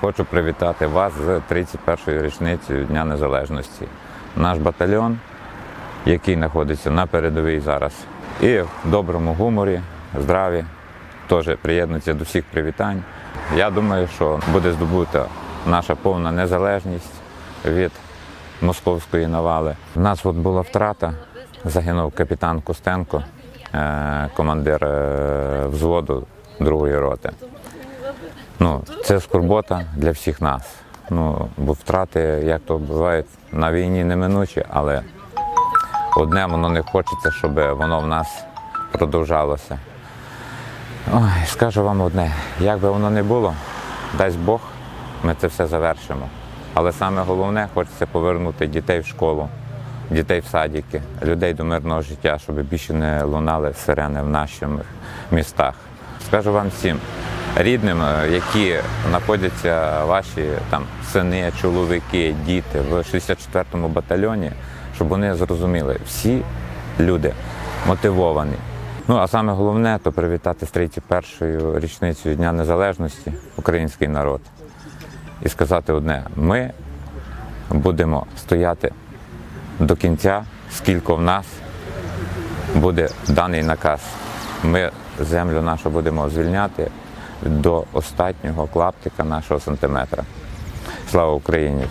Хочу привітати вас з 31-ю річницею Дня Незалежності. Наш батальйон, який знаходиться на передовій зараз, і в доброму гуморі, здраві, теж приєднується до всіх привітань. Я думаю, що буде здобута наша повна незалежність від московської навали. У нас от була втрата, загинув капітан Костенко, е, командир е, взводу другої роти. Це скорбота для всіх нас. Ну, бо втрати, як то буває, на війні неминучі, але одне воно не хочеться, щоб воно в нас продовжалося. Ой, скажу вам одне, як би воно не було, дасть Бог, ми це все завершимо. Але саме головне, хочеться повернути дітей в школу, дітей в садики, людей до мирного життя, щоб більше не лунали сирени в наших містах. Скажу вам всім, рідним, е, які знаходяться ваші там сини, чоловіки, діти в 64-му батальйоні, щоб вони зрозуміли, всі люди мотивовані. Ну а саме головне то привітати з 31-ю річницею Дня Незалежності український народ і сказати одне: ми будемо стояти до кінця, скільки в нас буде даний наказ. Ми землю нашу будемо звільняти до останнього клаптика нашого сантиметра. Слава Україні!